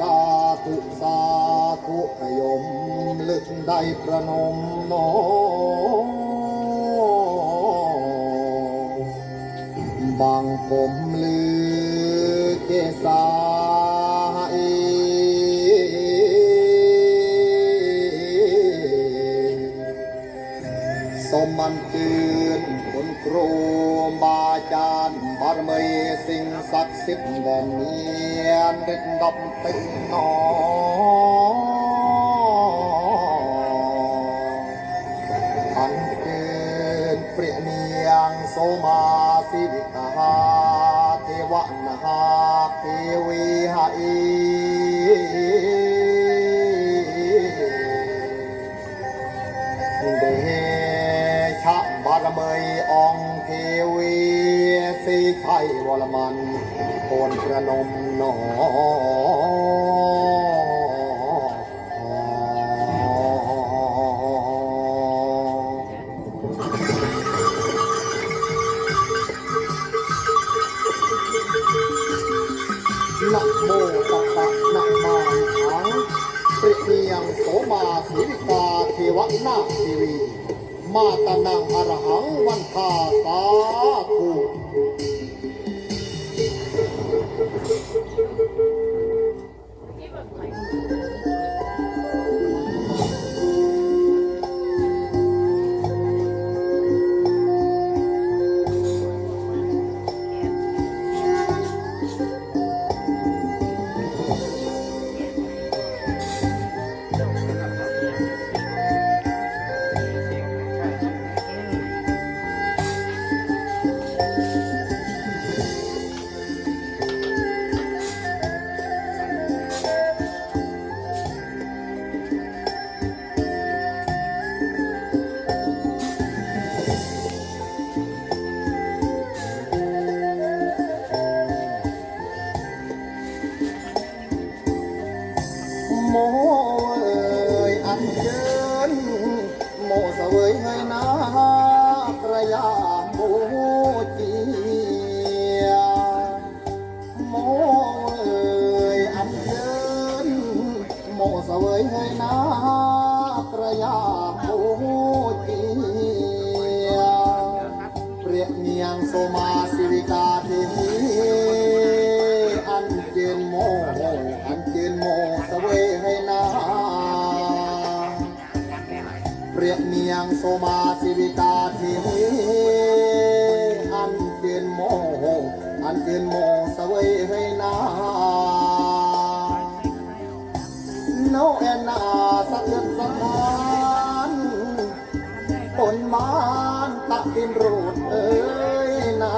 สาธุสาธุขยมลึกได้ประนมนบางผมลือเกษา สมมันจืนคนครูบาอาจารย์บารมีสิ่งศักดิ์สิทธิ์แดนเนียนเด็ดดำตึงนออันเกินเปรียเนียงโสมาสิวิกาเทวนาเทว โคนพระนมหนอ รียบเมียงโสมาสิริกาทีวีอันเตียนโมอันเตียนโมสวยให้นาโนแอนนาสะเทือนสะท้านปนมานตักดินรูดเอ้ยนา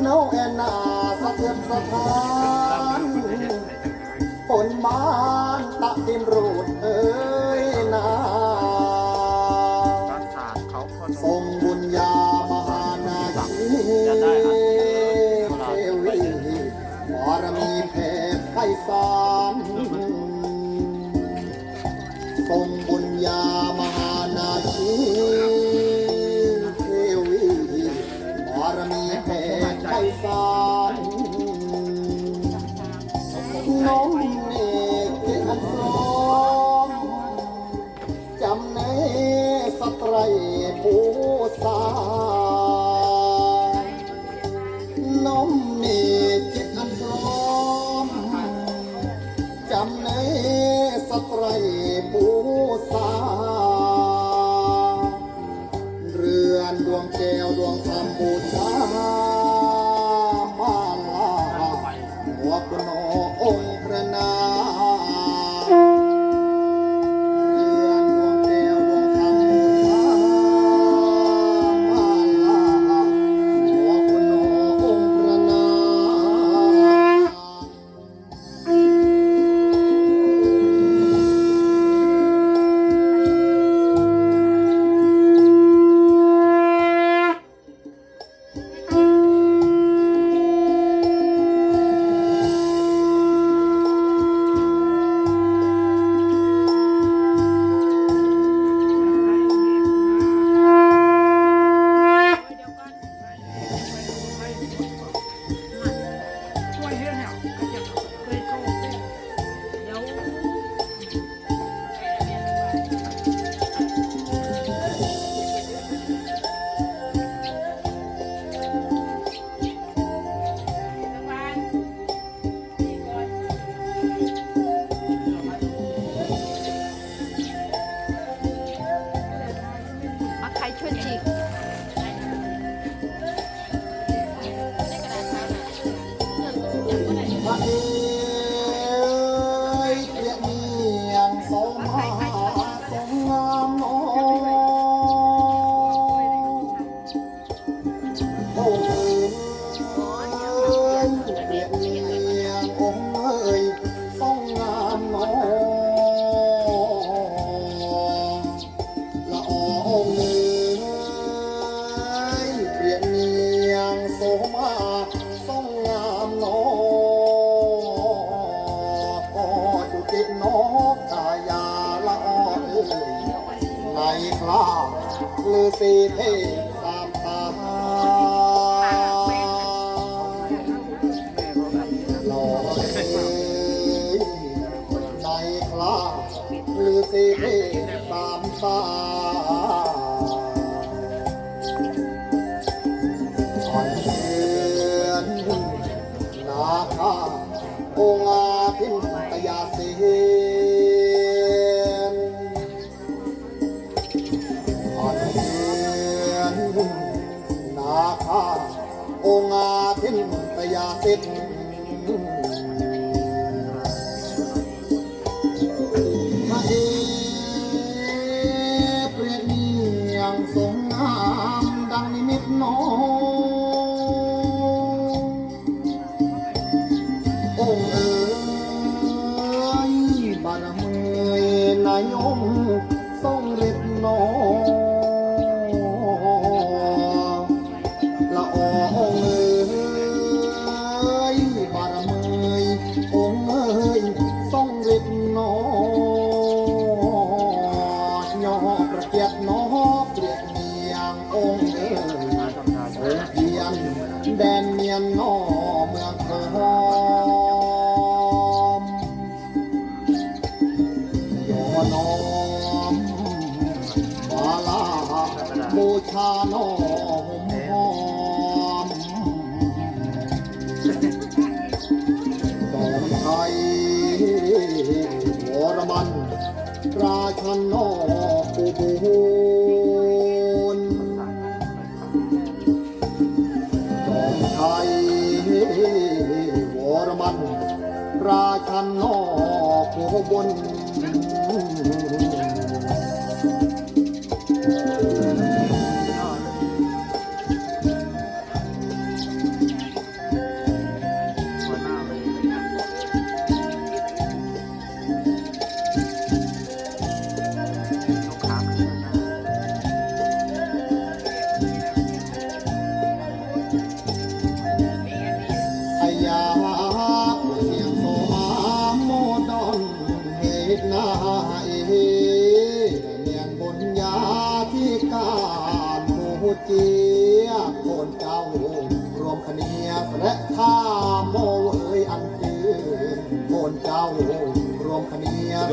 โนแอนนาสะเทือนสะท้านฝนมาน ทิมรูดเออ วงแก้วดวงธรรมบูชามา 哎 อสีเทสามตาหล่อเอ้ยในคลาลือสีเทสามตา โองาทินตยาสิทธิ์ บูชานอมหอมสอนไทยวรมัน ราชันนอปูบูนจอมไทยวรมัน ราชันนอกหัวบน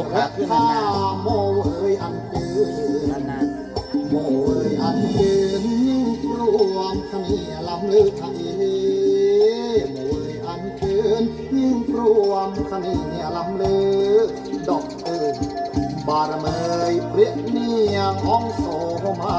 เนียและท่าโมเอ๋ยอันจืนโมเอ้ยอันยืนรวมขมีลำลึกไทยโมเอ้ยอันยืนยิ่งรวมขมีลำลึกดอกเอิญบารเมยเปรียเนียงองโสมา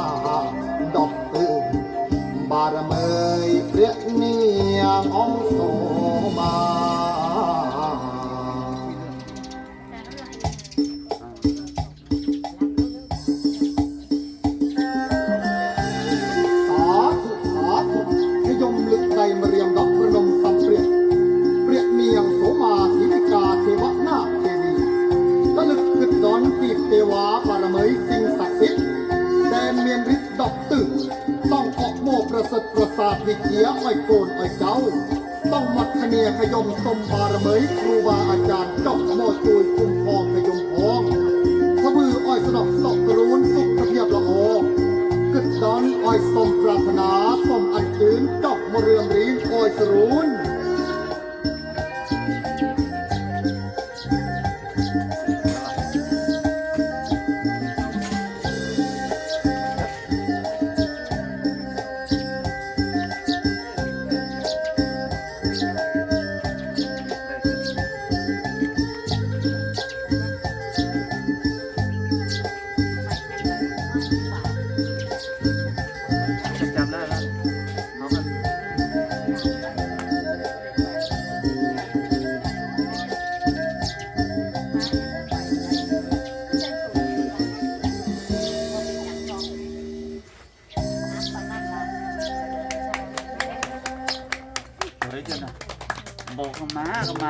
เนียขยมสมบารเมยครูบาอาจารย์ดอกโมจุยคุ้มพองขยมพองทบืออ้อยสนอกสอกรูนสุกทะเพียบละออกึดดอนอ้อยสมปรารถนาสมอันจืนดอกมะเรืองรีนอ้อยสรูน